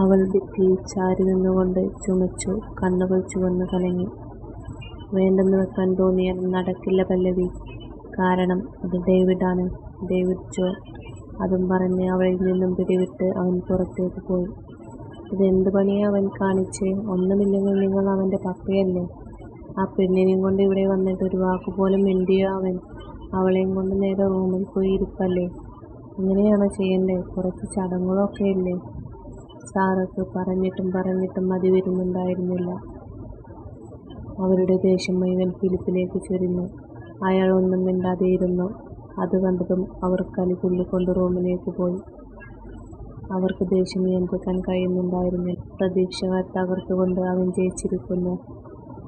അവൾ ഭിത്തിയിൽ ചാരി നിന്നുകൊണ്ട് ചുമച്ചു കണ്ണുകൾ ചുവന്നു കലങ്ങി. വേണ്ടെന്ന് വെക്കാൻ തോന്നിയ നടക്കില്ല പല്ലവി. കാരണം അത് ഡേവിഡാണ്. ഡേവിഡ് ജോ അതും പറഞ്ഞ് അവളിൽ നിന്നും പിടിവിട്ട് അവൻ പുറത്തേക്ക് പോയി. ഇതെന്ത് പണിയെ അവൻ കാണിച്ച്? ഒന്നുമില്ലെങ്കിൽ നിങ്ങൾ അവന്റെ പപ്പയല്ലേ? ആ പെണ്ണിനെയും കൊണ്ട് ഇവിടെ വന്നിട്ട് ഒരു വാക്കുപോലും മിണ്ടിയോ അവൻ? അവളെയും കൊണ്ട് നേരെ റൂമിൽ പോയി ഇരിപ്പല്ലേ? ഇങ്ങനെയാണോ ചെയ്യണ്ടേ? കുറച്ച് ചടങ്ങുകളൊക്കെ ഇല്ലേ? സാറൊക്കെ പറഞ്ഞിട്ടും പറഞ്ഞിട്ടും മതി വരുന്നുണ്ടായിരുന്നില്ല. അവരുടെ ദേഷ്യം മുഴുവൻ ഫിലിപ്പിലേക്ക് ചൊരിഞ്ഞു. അയാൾ ഒന്നും മിണ്ടാതെ ഇരുന്നു. അത് കണ്ടതും അവർ കലി തുള്ളിക്കൊണ്ട് റൂമിലേക്ക് പോയി. അവർക്ക് ദേഷ്യം നിയന്ത്രിക്കാൻ കഴിയുന്നുണ്ടായിരുന്നില്ല. പ്രതീക്ഷകൾ തകർത്തുകൊണ്ട് അവൻ ജയിച്ചിരിക്കുന്നു.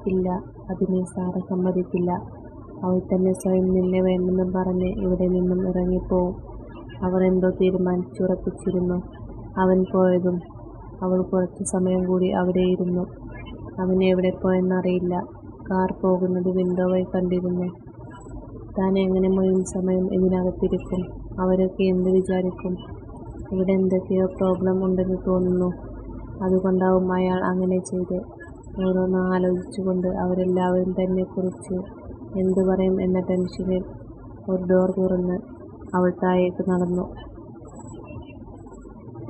ഇല്ല അതിനെ സാറ സമ്മതിക്കില്ല. അവൾ തന്നെ സ്വയം നിന്നെ വേണമെന്ന് പറഞ്ഞ് ഇവിടെ നിന്നും ഇറങ്ങിപ്പോവും. അവർ എന്തോ തീരുമാനിച്ചുറപ്പിച്ചിരുന്നു. അവൻ പോയതും അവൾ കുറച്ച് സമയം കൂടി അവിടെ ഇരുന്നു. അവൻ എവിടെ പോയെന്നറിയില്ല. കാർ പോകുന്നത് വിൻഡോ വഴി കണ്ടിരുന്നു. താൻ എങ്ങനെ മുഴുവൻ സമയം ഇതിനകത്തിരിക്കും? അവരൊക്കെ എന്ത് വിചാരിക്കും? ഇവിടെ എന്തൊക്കെയോ പ്രോബ്ലം ഉണ്ടെന്ന് തോന്നുന്നു. അതുകൊണ്ടാവും അയാൾ അങ്ങനെ ചെയ്ത്. ഓരോന്ന് ആലോചിച്ചുകൊണ്ട് അവരെല്ലാവരും തന്നെ കുറിച്ച് എന്തു പറയും എന്ന ടെൻഷനിൽ ഒരു ഡോർ തുറന്ന് അവൾ താഴേക്ക് നടന്നു.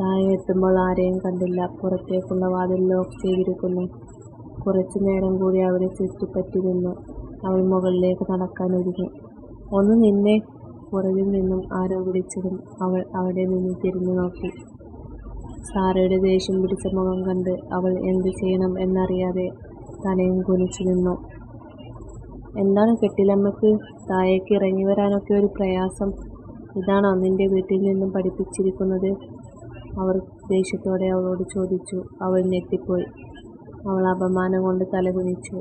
താഴെ എത്തുമ്പോൾ ആരെയും കണ്ടില്ല. പുറത്തേക്കുള്ള വാതിൽ ലോക്ക് ചെയ്തിരിക്കുന്നു. കുറച്ചു നേരം കൂടി അവരെ ചുറ്റിപ്പറ്റി നിന്നു. അവൾ മുകളിലേക്ക് നടക്കാൻ ഒരുങ്ങി. ഒന്ന് നിന്നെ പുറകിൽ നിന്നും ആരോ വിളിച്ചതും അവൾ അവിടെ നിന്ന് തിരിഞ്ഞു നോക്കി. സാറയുടെ ദേഷ്യം പിടിച്ച മുഖം കണ്ട് അവൾ എന്ത് ചെയ്യണം എന്നറിയാതെ തലയും കുനിച്ചു നിന്നു. എന്താണ് കെട്ടിലമ്മക്ക് താഴേക്ക് ഇറങ്ങി വരാനൊക്കെ ഒരു പ്രയാസം? ഇതാണോ നിന്റെ വീട്ടിൽ നിന്നും പഠിപ്പിച്ചിരിക്കുന്നത്? അവർ ദേഷ്യത്തോടെ അവളോട് ചോദിച്ചു. അവൾ ഞെട്ടിപ്പോയി. അവൾ അപമാനം കൊണ്ട് തലകുനിച്ചു.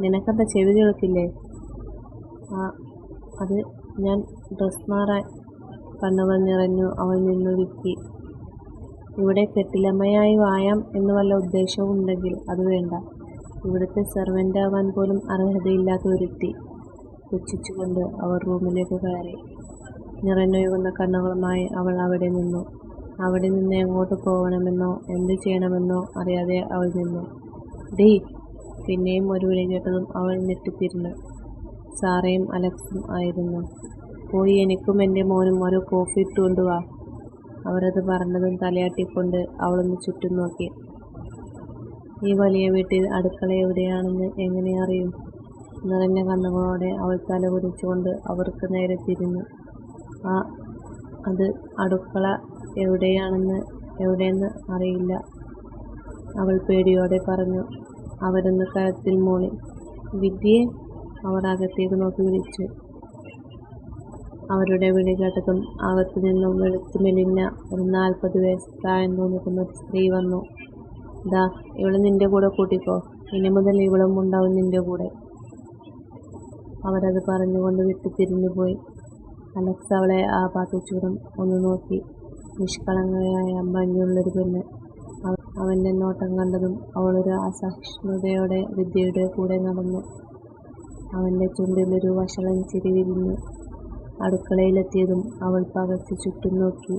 നിനക്കെന്താ ചെവി കേൾക്കില്ലേ? ആ അത് ഞാൻ ഡ്രസ് മാറാൻ കണ്ണുകൾ നിറഞ്ഞു അവൾ നിന്നു വിക്കി ഇവിടെ കെട്ടിലമ്മയായി വായാം എന്ന് വല്ല ഉദ്ദേശവും ഉണ്ടെങ്കിൽ അത് വേണ്ട. ഇവിടുത്തെ സെർവന്റ് ആവാൻ പോലും അർഹതയില്ലാത്ത ഒരുത്തി പുച്ഛിച്ചുകൊണ്ട് അവർ റൂമിലേക്ക് കയറി. നിറഞ്ഞൊഴുകുന്ന കണ്ണുകളുമായി അവൾ അവിടെ നിന്നു. അവിടെ നിന്ന് എങ്ങോട്ട് പോകണമെന്നോ എന്ത് ചെയ്യണമെന്നോ അറിയാതെ അവൾ നിന്നു. ഡേ പിന്നെയും ഒരു വിളി കേട്ടതും അവൾ ഞെട്ടിത്തിരിഞ്ഞു. സാറയും അലക്സും ആയിരുന്നു. പോയി എനിക്കും എന്റെ മോനും ഒരു കോഫി ഇട്ടുകൊണ്ട് വാ അവരത് പറഞ്ഞതും തലയാട്ടിക്കൊണ്ട് അവളൊന്ന് ചുറ്റും നോക്കി. ഈ വലിയ വീട്ടിൽ അടുക്കള എവിടെയാണെന്ന് എങ്ങനെ അറിയും? നിറഞ്ഞ കണ്ണുകളോടെ അവൾ തല കുറിച്ചുകൊണ്ട് അവർക്ക് നേരെ തിരിഞ്ഞു. ആ അത് അടുക്കള എവിടെയാണെന്ന് എവിടെയെന്ന് അറിയില്ല. അവൾ പേടിയോടെ പറഞ്ഞു അവരൊന്ന് കരത്തിൽ മൂളി. വിദ്യയെ അവർ അകത്തേക്ക് നോക്കി വിളിച്ചു. അവരുടെ വിളി കേട്ടതും അകത്തു നിന്നും വെളുത്തു മെലിഞ്ഞ ഒരു നാൽപ്പത് വയസ്സ് പ്രായം തോന്നിക്കുന്ന ഒരു സ്ത്രീ വന്നു. ദാ ഇവൾ നിന്റെ കൂടെ കൂട്ടിക്കോ. ഇനി മുതൽ ഇവളും ഉണ്ടാവും നിന്റെ കൂടെ. അവരത് പറഞ്ഞുകൊണ്ട് വിട്ടു തിരിഞ്ഞുപോയി. അലക്സ് അവളെ ആ പാത്തുചൂടും ഒന്ന് നോക്കി. നിഷ്കളങ്കയായ ഭംഗിയുള്ളൊരു പെണ്ണ്. അവന്റെ നോട്ടം കണ്ടതും അവളൊരു അസഹിഷ്ണുതയോടെ വിദ്യയുടെ കൂടെ നടന്നു. അവന്റെ ചുണ്ടിലൊരു വഷളൻ ചിരി വിരിഞ്ഞു. അടുക്കളയിലെത്തിയതും അവൾ പകച്ച് ചുറ്റും നോക്കി.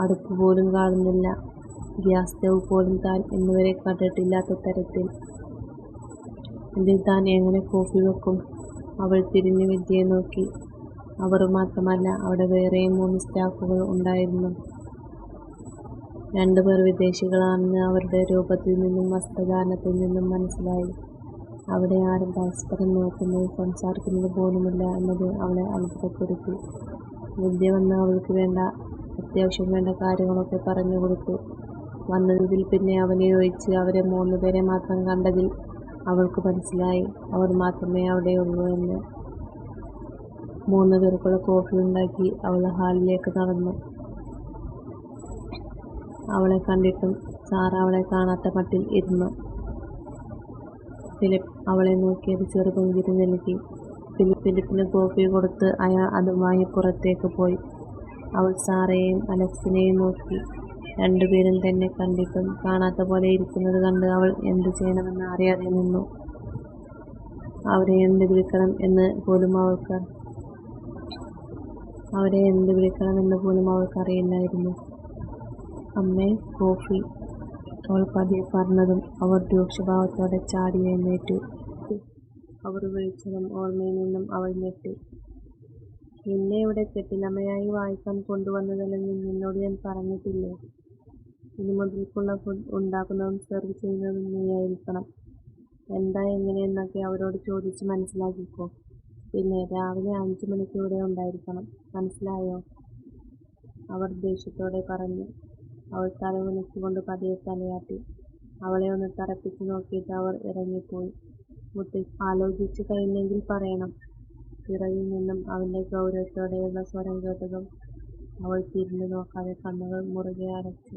അടുപ്പ് പോലും കാണുന്നില്ല. ഗ്യാസ് സ്റ്റവ് പോലും താൻ ഇന്നുവരെ കണ്ടിട്ടില്ലാത്ത തരത്തിൽ. ഇതിൽ താൻ എങ്ങനെ കോഫി വെക്കും? അവൾ തിരിഞ്ഞു വിദ്യയെ നോക്കി. അവർ മാത്രമല്ല അവിടെ വേറെയും മൂന്ന് സ്റ്റാഫുകൾ ഉണ്ടായിരുന്നു. രണ്ടുപേർ വിദേശികളാണെന്ന് അവരുടെ രൂപത്തിൽ നിന്നും വസ്ത്രധാരണത്തിൽ നിന്നും മനസ്സിലായി. അവിടെ ആരും പരസ്പരം നോക്കുന്നത് സംസാരിക്കുന്നത് പോലുമില്ല എന്നത് അവളെ അത്ഭുതപ്പെടുത്തി. വിദ്യ വന്ന് അവൾക്ക് വേണ്ട അത്യാവശ്യം വേണ്ട കാര്യങ്ങളൊക്കെ പറഞ്ഞു കൊടുത്തു. വന്നതിൽ പിന്നെ അവനെ ഒഴിച്ച് അവരെ മൂന്നുപേരെ മാത്രം കണ്ടതിൽ അവൾക്ക് മനസ്സിലായി. അവർ മാത്രമേ അവിടെയുള്ളൂ എന്ന്. മൂന്ന് പേർക്കുള്ള കോഫി ഉണ്ടാക്കി അവൾ ഹാളിലേക്ക് നടന്നു. അവളെ കണ്ടിട്ടും സാറ അവളെ കാണാത്ത മട്ടിൽ ഇരുന്നു. ഫിലിപ്പ് അവളെ നോക്കിയത് ചെറുപുഞ്ചിരി നൽകി. ഫിലിപ്പ് ഫിലിപ്പിന് കോഫി കൊടുത്ത് അയാൾ അത് വാങ്ങി പുറത്തേക്ക് പോയി. അവൾ സാറയെയും അലക്സിനെയും നോക്കി. രണ്ടുപേരും തന്നെ കണ്ടിട്ടും കാണാത്ത പോലെ ഇരിക്കുന്നത് കണ്ട് അവൾ എന്തു ചെയ്യണമെന്ന് അറിയാതെ നിന്നു. അവരെ എന്ത് വിളിക്കണം എന്ന് പോലും അവൾക്ക് അവരെ എന്ത് വിളിക്കണമെന്ന് പോലും അവൾക്കറിയില്ലായിരുന്നു അമ്മേ കോഫി അവൾ പതിയെ പറഞ്ഞതും അവർ രൂക്ഷഭാവത്തോടെ ചാടി എഴുന്നേറ്റു. അവർ വിളിച്ചതും ഓർമ്മയിൽ നിന്നും അവൾ ഞെട്ടി. "നിന്നെ ഇവിടെ കെട്ടിലമ്മയായി വായിക്കാൻ കൊണ്ടുവന്നതല്ലെന്ന് നിന്നോട് ഞാൻ പറഞ്ഞിട്ടില്ലേ? ഇനി മുതൽക്കുള്ള ഫുഡ് ഉണ്ടാക്കുന്നതും സെർവ് ചെയ്യുന്നതും നീയായിരിക്കണം. എന്താ എങ്ങനെയെന്നൊക്കെ അവരോട് ചോദിച്ച് മനസ്സിലാക്കിക്കോ. പിന്നെ രാവിലെ അഞ്ചു മണിക്ക് ഇവിടെ ഉണ്ടായിരിക്കണം. മനസ്സിലായോ? " അവർ ദേഷ്യത്തോടെ പറഞ്ഞു. അവൾ തലകുനിച്ചുകൊണ്ട് പതിയെ തലയാട്ടി. അവളെ ഒന്ന് തറപ്പിച്ചു നോക്കിയിട്ട് അവർ ഇറങ്ങിപ്പോയി. "മുത്തശ്ശി ആലോചിച്ചു കഴിഞ്ഞെങ്കിൽ പറയണം. " പിറകിൽ നിന്നും അവന്റെ ഗൗരവത്തോടെയുള്ള സ്വരം കേട്ടതും അവൾ തിരിഞ്ഞു നോക്കാതെ കണ്ണുകൾ മുറുകെ അടച്ചു.